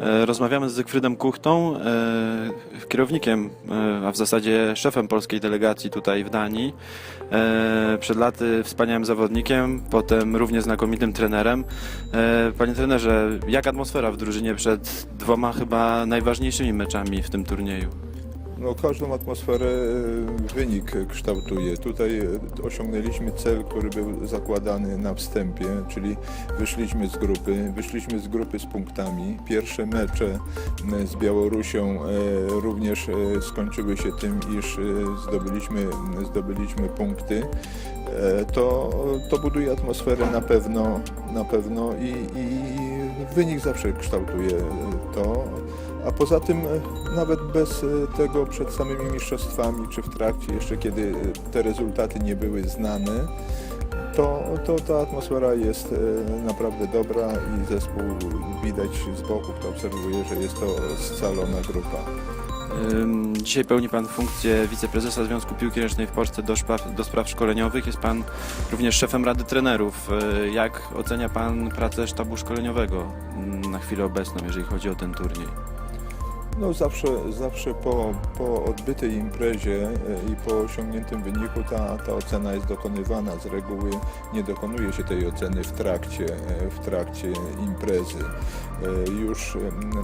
E, Rozmawiamy z Zygfrydem Kuchtą, e, kierownikiem, e, a w zasadzie szefem polskiej delegacji tutaj w Danii. Przed laty wspaniałym zawodnikiem, potem równie znakomitym trenerem. Panie trenerze, jak atmosfera w drużynie przed dwoma chyba najważniejszymi meczami w tym turnieju? No, każdą atmosferę e, wynik kształtuje. Tutaj e, osiągnęliśmy cel, który był zakładany na wstępie, czyli wyszliśmy z grupy, wyszliśmy z grupy z punktami. Pierwsze mecze m, z Białorusią również skończyły się tym, iż zdobyliśmy, zdobyliśmy punkty. To, to buduje atmosferę na pewno, na pewno i, i wynik zawsze kształtuje to. A poza tym e, nawet bez e, tego przed samymi mistrzostwami, czy w trakcie, jeszcze kiedy e, te rezultaty nie były znane, to, to ta atmosfera jest naprawdę dobra i zespół widać z boku, kto obserwuje, że jest to scalona grupa. Dzisiaj pełni Pan funkcję wiceprezesa Związku Piłki Ręcznej w Polsce do do spraw szkoleniowych. Jest Pan również szefem Rady Trenerów. Jak ocenia Pan pracę sztabu szkoleniowego mm, na chwilę obecną, jeżeli chodzi o ten turniej? No zawsze, zawsze po, po odbytej imprezie e, i po osiągniętym wyniku ta, ta ocena jest dokonywana. Z reguły nie dokonuje się tej oceny w trakcie, e, w trakcie imprezy. E, Już e,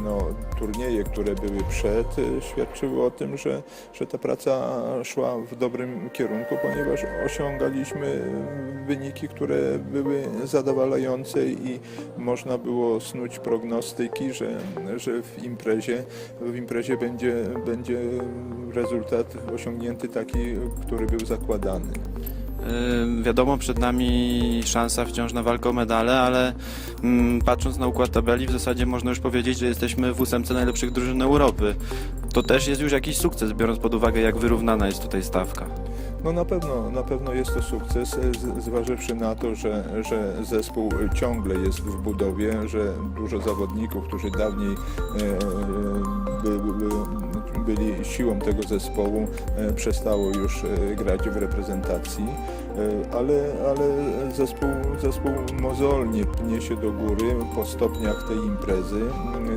no, turnieje, które były przed, świadczyły o tym, że, że ta praca szła w dobrym kierunku, ponieważ osiągaliśmy e, wyniki, które były zadowalające i można było snuć prognostyki, że, że w imprezie w imprezie będzie, będzie rezultat osiągnięty taki, który był zakładany. Wiadomo, przed nami szansa wciąż na walkę o medale, ale mm, patrząc na układ tabeli, w zasadzie można już powiedzieć, że jesteśmy w ósemce najlepszych drużyn Europy. To też jest już jakiś sukces, biorąc pod uwagę, jak wyrównana jest tutaj stawka. No na pewno, na pewno jest to sukces, z- zważywszy na to, że, że zespół ciągle jest w budowie, że dużo zawodników, którzy dawniej e, by, by, byli siłą tego zespołu, e, przestało już e, grać w reprezentacji, e, ale, ale zespół, zespół mozolnie pnie się do góry po stopniach tej imprezy.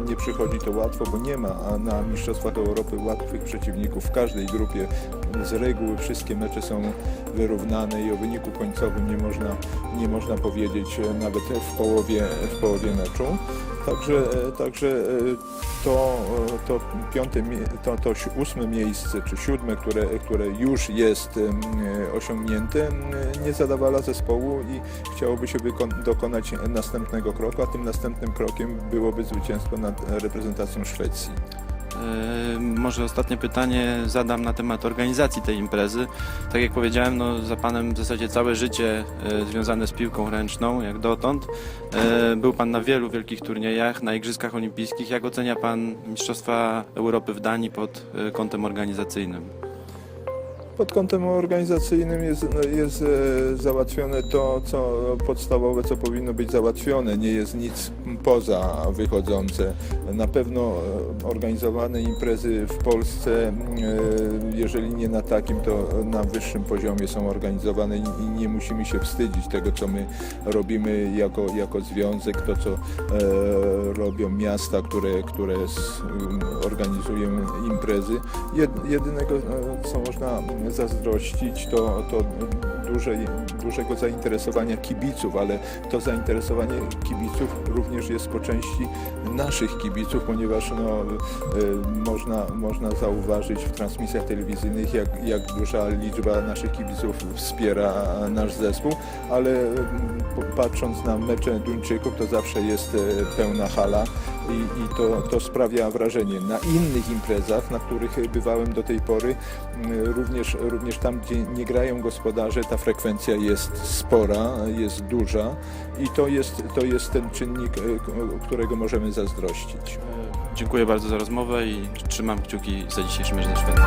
Nie przychodzi to łatwo, bo nie ma a na Mistrzostwach Europy łatwych przeciwników w każdej grupie. Z reguły wszystkie mecze są wyrównane i o wyniku końcowym nie można, nie można powiedzieć nawet w połowie, w połowie meczu. Także, e, także e, to, e, to piąte, mie- to, to ósme miejsce, czy siódme, które, które już jest osiągnięte, nie zadawala zespołu i chciałoby się dokonać następnego kroku, a tym następnym krokiem byłoby zwycięstwo nad reprezentacją Szwecji. Yy, Może ostatnie pytanie zadam na temat organizacji tej imprezy. Tak jak powiedziałem, no, za Panem w zasadzie całe życie yy, związane z piłką ręczną, jak dotąd. Yy, Był Pan na wielu wielkich turniejach, na Igrzyskach Olimpijskich. Jak ocenia Pan Mistrzostwa Europy w Danii pod kątem organizacyjnym? Pod kątem organizacyjnym jest, no, jest e, załatwione to, co podstawowe, co powinno być załatwione. Nie jest nic poza wychodzące. Na pewno e, organizowane imprezy w Polsce, e, jeżeli nie na takim, to na wyższym poziomie są organizowane i nie musimy się wstydzić tego, co my robimy jako, jako związek, to co robią miasta, które, które organizują imprezy. Jed, jedynego, co można zazdrościć, to, to dużej, dużego zainteresowania kibiców, ale to zainteresowanie kibiców również jest po części naszych kibiców, ponieważ no, e, można, można zauważyć w transmisjach telewizyjnych, jak, jak duża liczba naszych kibiców wspiera nasz zespół, ale mm, patrząc na mecze Duńczyków, to zawsze jest e, pełna hala i, i to, to sprawia wrażenie. Na innych imprezach, na których bywałem do tej pory, mm, również, również tam, gdzie nie grają gospodarze, ta frekwencja jest spora, jest duża i to jest, to jest ten czynnik, e, k- którego możemy zazdrościć. Dziękuję bardzo za rozmowę i trzymam kciuki za dzisiejszy mecz ze Szwecją.